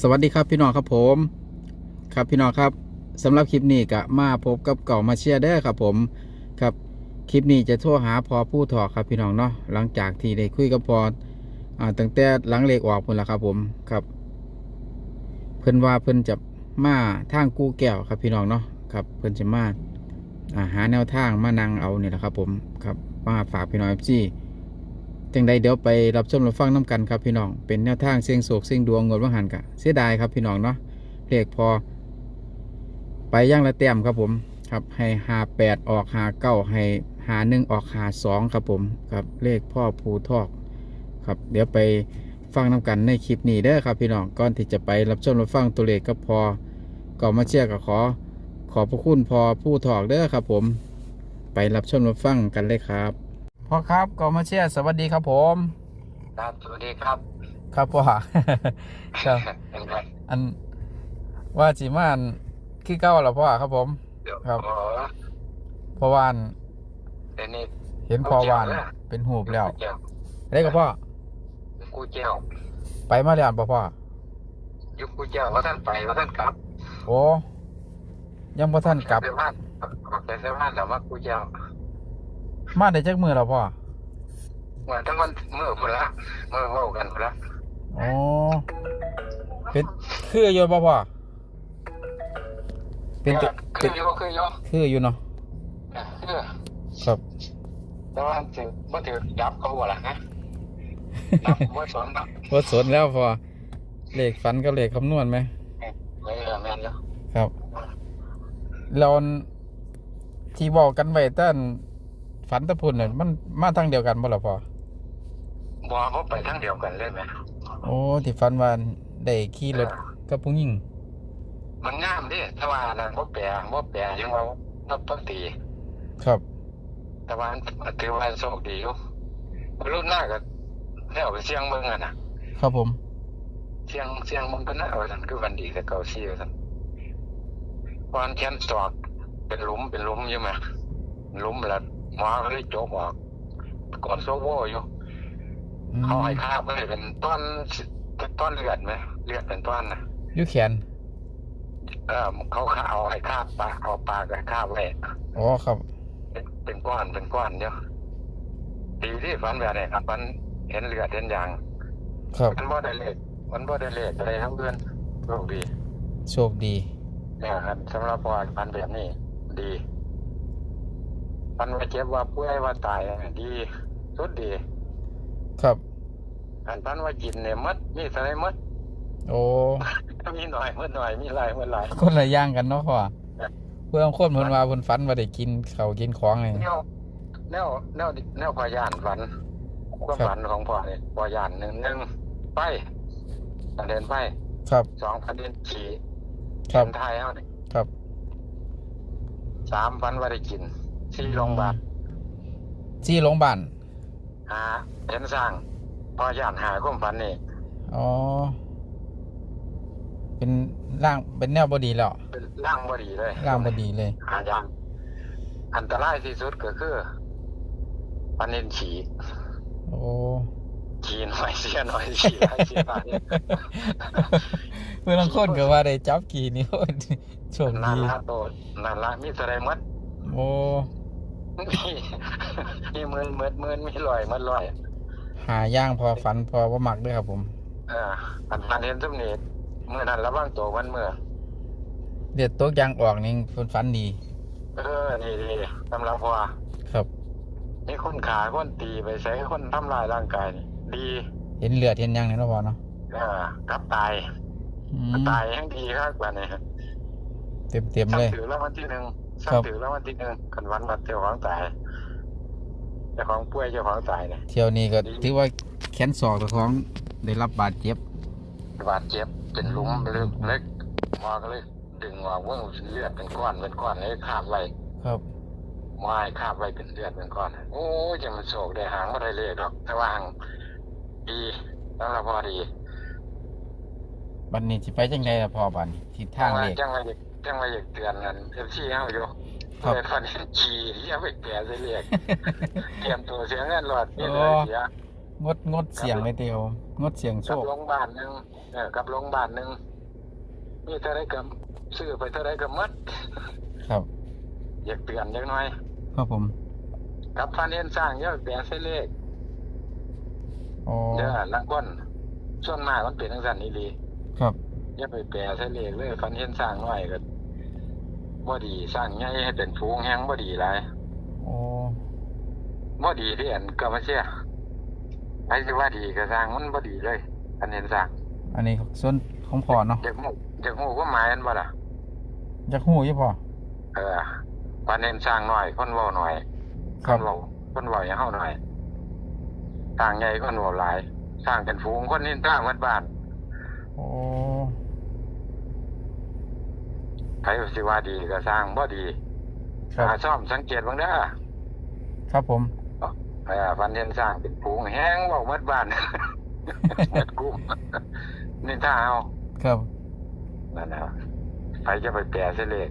สวัสดีครับพี่น้องครับผม ครับพี่น้องครับสำหรับคลิปนี้ก็มาพบกับเก่ามาเชียร์เด้ครับผมครับคลิปนี้จะโทรหาพอผู้ถอครับพี่น้องเนาะหลังจากที่ได้คุยกับพออ่าตั้งแต่หลังเลขออกพุ่นละครับผมครับ เพิ่นว่าเพิ่นจะมาทางกู้แก้วครับพี่น้องเนาะครับเพิ่นจะมาาหาแนวทางมานั่งเอาเนี่ยแหละครับผมครับมาฝากพี่น้องเอฟซี จังใดเดี๋ยวไปรับชมรับฟังน้กันครับพี่น้อง เป็นแนวทางเสียงโศกเสียงดวงเงวดว่างหันกะเสียดายครับพี่น้องเนาะเลขพอ ไปย่างละแต้มครับผมครับให้หาแปดออกหาเก้าให้หาหนึ่งออกหาสองครับผมครับเลขพ่อภูทอกครับเดี๋ยวไปฟังน้กันในคลิปนี้เด้อครับพี่น้องก่อนที่จะไปรับชมรับฟังตัวเลขก็พอก่อนมาเชียร์ก็ขอ ขอพระคุณพอผู้ถอกเด้อครับผม ไปรับชมรับฟังกันเลยครับ พ่อครับก่อนมาเชียร์สวัสดีครับผม ครับสวัสดีครับ ครับพ่อครับเป็นไงอันว่าจีมาอันคือเก้าแล้วพ่อครับผม เดี๋ยวครับ อ๋อเพราะวาอันเดี๋ยวนี้เห็นพอวานเป็นหูบแล้วกูเจ้าได้กับพ่อกูเจ้าไปมาแล้วบ่พ่อยุคกูเจ้าว่าท่านไปว่าท่านกลับโอ้ยังบ่ท่านกลับเสื้อผ้าออกแต่เสื้อผ้าแต่ว่ากูเจ้า มาได้จักมือแล้วพ่อว่าทั้งวันเมื่อคนละเมื่อเว่ากันคนละโอ้เป็นคืออยู่บ่พ่อเป็นตัวคืเป็นอโยคือโยคืออยู่เนาะคือครับแต่ว่าถือว่าถือดับเขาบ่ล่ะฮะดับว่าสอนดับบ่สนแล้วพ่อเลขฝันกับเลขคำนวณไหมไม่เออแม่นเนาะครับเราที่บอกกันไว้แต่อัน ฝันแตะพุ่นน่ะมันมาทางเดียวกันบ่ล่ะพ่อบ่เขาไปทั้งเดียวกันเลยไหมโอ้ที่ฝันว่าได้ขี่รถกับผู้หญิงมันงามดิถ้าว่านั่นบ่แปลบ่แปลยังว่านับต้นตีครับ แต่ว่าถือว่าโชคดีอยู่รุ่นหน้าก็แล้วไปเสียงเบิ่งอะนะครับผมเสียงเสียงมันก็น่าว่าซั่นคือวันดีแต่เก่าซี่ว่าซั่นวันแขนศอกเป็นหลุมเป็นหลุมอยู่ไหมหลุมแล้ว หมอก็เลยโจกออกก่อนโซโวอยู่อืมเขาให้คาบไว้เป็นต้นเป็นต้นเลือดไหมเลือดเป็นต้นนะอยู่แขนเออเขาขาเอาให้คาบปากเอาปากให้คาบไว้อ๋อครับเป็นเป็นก้อนเป็นก้อนเดียวดีที่ฝันแบบนี้ครับฝันเห็นเลือดเห็นอย่างครับมันบ่ได้เลขมันบ่ได้เลขอะไรทั้งเพื่อนโชคดีโชคดีเนี่ยครับสำหรับพอพันแบบนี้ดี พันว่าเจ็บว่าป่วยว่าตายเนี่ยดี สุดดีครับ อันพันว่ากินเนี่ยมัดมีสไลมัดโอ้ มีหน่อยมัดหน่อยมีหลายมัดหลาย คนละอย่างกันเนาะพ่อเพื่อนคนเพิ่นว่าเพิ่นฝันว่าได้กินข้าวกินของนี่แนวแนวแนวแนวพอยานฝันความฝันของพ่อเนี่ยพอยานหนึ่งหนึ่งไปประเด็นไปครับ สองประเด็นขี่ครับเนไทยเอาเนี่ยครับ สามพันว่าได้กิน สี่โรงพยาบาลที่โรงพยาบาลหาเห็นสร้างพอยานหาความฝันนี่อ๋อ เป็นร่างเป็นแนวบดีแล้วเป็นร่างบดีเลยร่างบดีเลยหาอย่างอันตรายที่สุดก็คือปันเนนฉี่โอ้ฉี่หน่อยเสียหน่อยฉี่หลายเสียหลายเพื่อนบางคนก็ว่าได้จับกี่นิ้วโชคนั่นดีละโตดนั่นละมีแสดงมัดโอ้ มีมีหมื่นหมื่นหมื่นมีลอยมัดลอยหาย่างพอฝันพอว่ามักด้วยครับผมเอ่าอันปันเห็นสมนิเมื่อนั้นระว่างตัวมันเมื่อเด็ดโต๊ะยางออกนี่เพิ่นฝันดี เออนี่ดีสำหรับพอครับมีคนขาคนตีไปใช้คนทำลายร่างกายนี่ดี เห็นเลือดเห็นหยังนี่เนาะพ่อเนาะเอ่ากับตายอืมตายยังดีครับกว่านี่เต็มเต็มๆสั่เลงยถือแล้ววันที่หนึ่ง ครัสั่งบถือแล้ววันที่หนึ่งกันวันมาเจ้าของตายเจ้าของป่วยเจ้าของตายเนี่ยเที่ยวนี้ก็ถือว่าแขนศอกตัวของได้รับบาดเจ็บบาดเจ็บเป็นหลุมเล็กเล็กหมอก็เลยดึงออกเว่าเลือดเป็นก้อนเป็นก้อนเลยคาบไว้ครับไม้คาบไว้เป็นเลือดเป็นก้อนโอ้ยจะมันโศกได้หางไม่ได้เลยหรอกแต่ว่าหางดีแล้วเราพอดีบัดนี้สิไปจังไดล่ะพ่อบัดนี้ทิศทางเลขจังไร จังไรอยากเตือนกันเอฟซีเฮาอยู่ครับ เลยฟันเห็นขี่ที่เอาไปแก่เสียเรียกเตรียมตัวเสียเงินหลอดนี่เลยเสียงดงดเสียงเลยเตียวงดเสียงโชกับคโรงพยาบาลหนึ่งเออกับโรงพยาบาลหนึ่งมีเท่าไรกับซื้อไปเท่าไรกับมัดครับ อยากเตือนจักหน่อย ครับผมกับฟันเห็นสร้างเยอะแปลเส้นเลขอ๋อเยอะลังก้นส่วนมากมันเป็นทั้งสันนี่ดีครับ อย่าไปแปลเส้นเลขเลยฟันเห็นสร้างน้อยก็ บ่ดีสร้างใหญ่ให้เป็นฟูงแห้งบ่ดีหลายโอ้บ่ดีที่อันก็มาเชื่อไอ้สิว่าดีก็สร้างมันบ่ดีเลยฟันเห็นสร้างอันนี้ส่วนของพ่อเนาะอยากฮู้อยากฮู้ว่าหมายมันบ่ล่ะอยากหู้อยี่พ่อเออฟันเห็นสร้างน้อยคนเว้าน้อยครับนเว้าคนเว้าอย่างเฮาหน่อยสร้างใหญ่คนเว้าหลายสร้างเป็นฝูงคนนินทาหมดบ้านโอ้ ใครสิว่าดีก็สร้างบ่ดีครับหาซ่อมสังเกตเบ้างเด้อครับผม เออฟันเห็นสร้างเป็นฝูงแห้งเว้าหมดบ้านหมดกุ้มนินทาเอาครับ นั่นน่ะใครจะไปแปลเสยเลข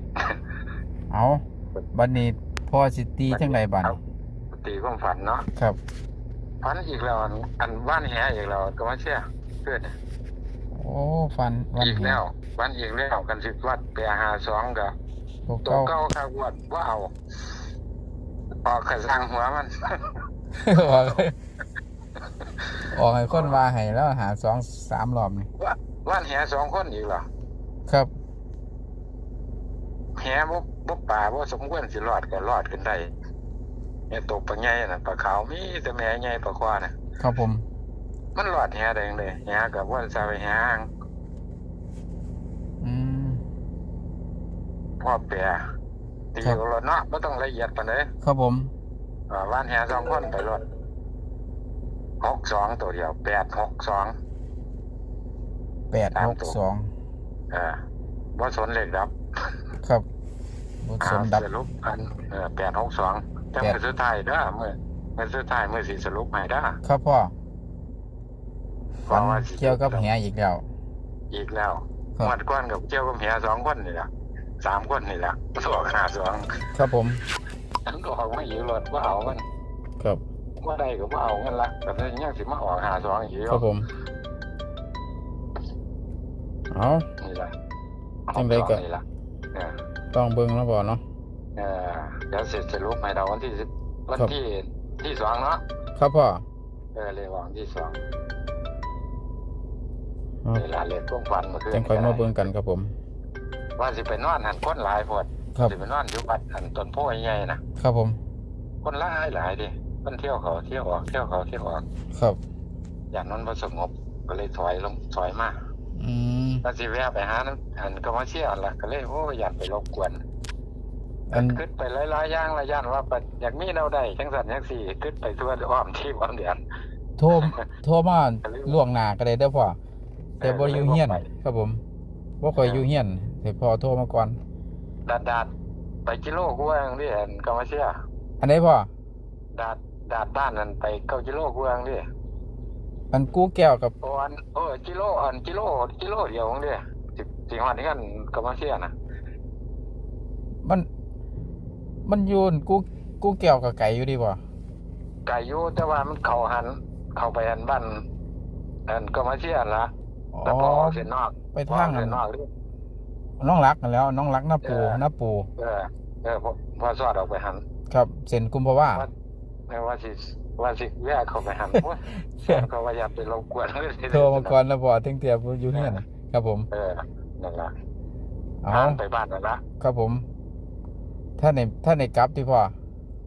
เอาบัดนี้พ่อสิตีจังไดบัดเอาตีความฝันเนาะครับ ฝันอีกแล้วอันอันบ้านแหอีกแล้วก็มาเชื่อเพื่อน โอ้ฟันวันอีกแล้ววันอีกแล้วกันสิวัดแปลหาสองก็ตัวตัวเก้าเก้าข้าววัดว่าเอาออกกระสังหัวมัน ออกออกให้คนว่าให้แล้วหาสองสามรอบนี่ว่าว่านแหสองคนอีกเหรอครับแหบ่บ่ป่าบ่สมควรสิรอดก็รอดขึ้นได้เนี่ยตกปลาใหญ่น่ะปลาขาวมีแต่แม่ใหญ่ปลาควาน่ะครับผม มันรอดแหได้จังได๋แหกับว่าซาไปแหหางอืมพ่อแปรตีครับเอารถเนาะบ่ต้องละเอียดปานใดครับผมอ่าว่านแหสองคนไปรถ62ตัวเดียว862แปดหกสองเออบ่สนเลขดับ ครับบทสมดับสรุปอันเออแปดหกสองแต่แปดมือสุดท้ายเด้อมือมือสุดท้ายมือสีสรุปให้เด้อครับพ่อ เพฟันราะว่าสิเกี่ยวกับแหอีกแล้ว อีกแล้วครับหมดก้อนกับเกี่ยวกับเหียสองคนนี่แหละสามคนนี่แหละตัวขนาดสองครับผมอันก็ออกมาอยู่รถว่าเอามันครับว่าได้ก็ว่าเอาเงินละแต่ถ้ายังสิมาออกหาสองอีกครับผมเอานี่แหละจังใดก็นี่แหละเออต้องเบิ่งแล้วบ่เนาะเออเดี๋ยวเสร็จสรุปให้เราวันที่สิบวันครับที่ที่สองเนาะครับพ่อเออเลยวันที่สอง เอาเวลาเล่นพวกฟันเมื่อคืนจังค่อยมาเบิ่งกันครับผม ว่าสิไปนอนหันคนหลายพอดครับสิไปนอนอยู่บัดหันต้นโพใหญ่ๆนะครับผม คนหลายหลายดิมันเที่ยวเขาเที่ยวออกเที่ยวเขาเที่ยวออก ครับ อย่างนั้นบ่สงบก็เลยถอยลงถอยมาอืมแล้วสิแวะไปหานั้นหันก็มาเชี่ยละก็เลยโอ้อยากไปรบกวนอันขึ้นไปหลายๆอย่างหลายอย่างว่าปัดอยากมีแนวใดจังสันจังสี่ขึ้นไปทั่วอ้อมที่อ้อมเดือนโทรโทรมาล่วงหน้าก็ได้เด้อพ่อ แต่บ่อยู่เฮียนครับผมบ่ค่อยอยู่เฮียนแต่พ่อโทรมาก่อนดาดดาดไปกิโลกว่าอย่างนี้เห็นก็มาเชี่ยอันไหนพ่อดาดดาดบ้านนั้นไปเก้ากิโลกว่าอย่างนี้อันกู้แก้วกับโอ้อันเออกิโลอันกิโลกิโลเดียวของเดียสิสิฮอดกันก็มาเชียนะมัน มันอยูนกู้กู้แก้วกับไก่อยู่ดีบ่ไก่อยู่แต่ว่ามันเข้าหัน เข้าไปอันบ้านอันก็มาเชียละอ๋ แล้วพออออกเส้นนอกไปทางพอออกนั้เส้นนนอกนี่น้องรักกันแล้ว น้องรักหน้าปูเออหน้าปูเออเออพอพอสอดออกไปหัน ครับเซ็นกุมภาวะไม่ว่าสิว่าสิแยกเข้าไปหันโอ้ยแฟนก็ว่าอย่าไปรบกวนโทรมาก่อนแล้วบ่ถึงเทียบอยู่เฮียนครับผม เออนั่นล่ะเอาทางไปบ้านนั่นละครับผม ถ้าในถ้าในกลับที่พ่อ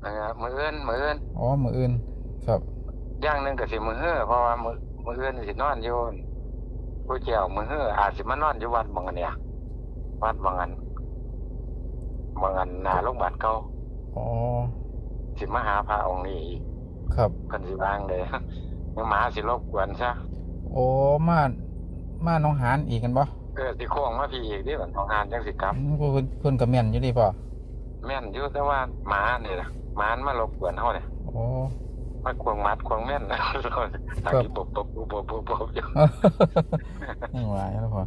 เออมื้ออื่นมื้ออื่นอ๋อมืออื่น ครับ อย่างหนึงก็สิมื้อเฮ้อเพราะว่ามื้อมื้ออื่นสินอนอยู่ ผู้เจ้ามื้อเฮ้ออาจสิมานอนอยู่วัดบางอันเนี่ย วัดบางอันบางอันหน้าโรงพยาบาลเก่าอ๋อสิมาหาพระองค์นี้อีกครับเพิ่นสิวางเลยยังมาสิรบกวนซะโอ้มามาน้องหานอีกกันบ่เออสิโค้งมาพี่อีกดิบัดของงานจังสิกลับอืมเพิ่นเพิ่นก็แม่นอยู่ดีพ่อแม่นอยู่แต่ว่าหมานี่ล่ะหมานมารบกวนเฮาเนี่ยโอ้ มาควงมัดควงแม่นนะทางที่ปบปบปบปบปบอยู่ยังว่าอยู่แล้วพ่อ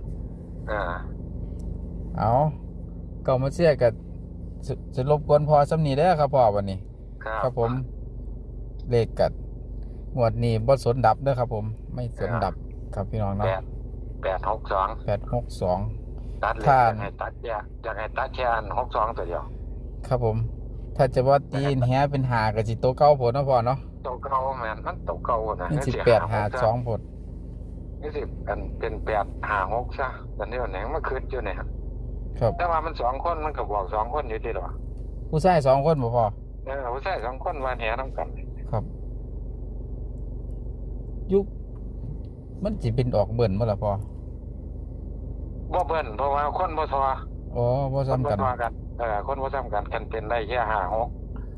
เออเอาเก่ามาเสียกับจะรบกวนพอสำนีได้อครับพ่อวันนี้ ครับครับผม เลขกัดงวดนี้บ่สนดับเด้อครับ ผม ไม่สนดับครับพี่น้องแปเนาะดแปดหกสองแปดหกสองตัดเลยถ้าอยากให้ตัดแยกอยากให้ตัดแค่อันหกสองตัวเดียว ครับผม ถ้าจะว่าตีนแฮเป็นหากะจิโตวเก้าผลนาะพ่อเนาะตัวเก่าแม่นมันตัวเก่านะนี่สิบแปดหาสองผลนี่สิอันเป็นแปดหาหกซะตอนนี้วันไหนมันคืดอยู่เนี่ยครับแต่ว่ามันสองคนมันก็บอกสองคนอยู่ดีหรอผู้ชายสองคนบ่พ่อเออผู้ชายสองคนวันแหน้ำกันครับยุคมันจิเป็นออกเบิ่นบ่ล่ะพ่อบ่เบิ่นเพราะว่าคนบ่ทออ๋อบ่คนซ้ำบ่กันทอกัน เออคนบ่ซ้ำกันกันเป็นได้แค่ห้าหก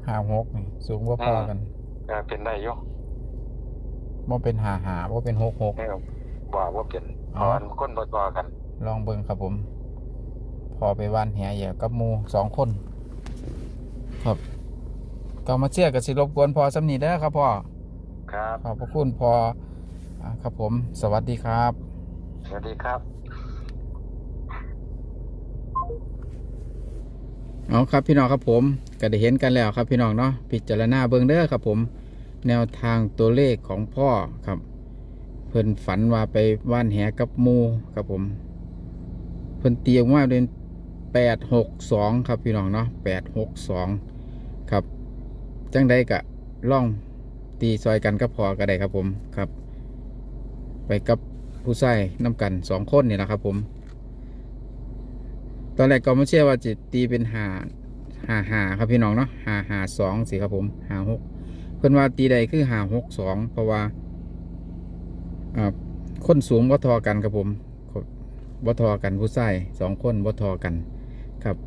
ห้าหกนี่ สูงบ่พอกันเออเป็นได้อยู่บ่เป็นหาหาบ่เป็นหกหกเออบอกว่าเป็นเพอ๋อราะว่าคนบ่ทอกัน ลองเบิ่งครับผม พอไปว่านแหเหยี่ยวกับหมูสองคน ครับ ก็มาเชื่อกับสิรบกวนพอสำนีเด้อครับพ่อครับ ขอบพระคุณพออ่าครับผม สวัสดีครับ สวัสดีครับ เอาครับพี่น้องครับผมก็ได้เห็นกันแล้วครับพี่น้องเนาะพิจารณาเบิ่งเด้อครับผม แนวทางตัวเลขของพ่อครับ เพิ่นฝันว่าไปว่านแหกับมูครับผม เพิ่นเตียงว่าเป็นแปดหกสองครับพี่น้องเนาะแปดหกสองครับ จังใดกะล่องตีซอยกันก็พอก็ได้ครับผมครับ ไปกับผู้ชายน้ำกันสองคนนี่แหละครับผม ตอนแรกก็ไม่เชื่อว่าจะตีเป็นหาหาหาครับพี่น้องเนาะหาหาสองสิครับผมหาหกเพิ่อนว่าตีใดคือหาหกสองเพราะว่าอ่าคนสูงว่ทอกันครับผมว่ทอกันผู้ชายสองคนว่ทอกันครับ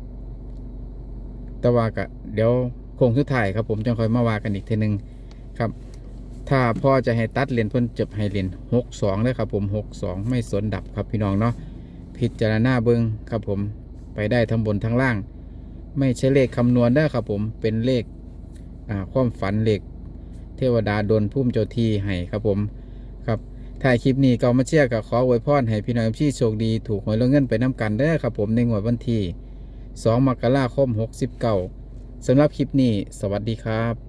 แต่ว่าก็เดี๋ยวโค้งสุดท้ายครับผมจะค่อยมาว่ากันอีกทีหนึงครับ ถ้าพ่อจะให้ตัดเหรียญเพิ่นจะให้เหรียญหกสองเลยครับผมหกสองไม่สนดับครับพี่น้องเนาะพิจารณาเบิ้งครับผม ไปได้ทั้งบนทั้งล่าง ไม่ใช่เลขคำนวณได้ครับผมเป็นเลขความฝันเลขเทวดาดนพุ่มเจ้าที่ให้ครับผมครับถ่ายคลิปนี้ก็มาเชียร์กับขออวยพรให้พี่น้องที่โชคดีถูกหวยรางวัลเงินไปน้ำกันได้ครับผมในงวดวันที่ 2 มกราคม 69สำหรับคลิปนี้ สวัสดีครับ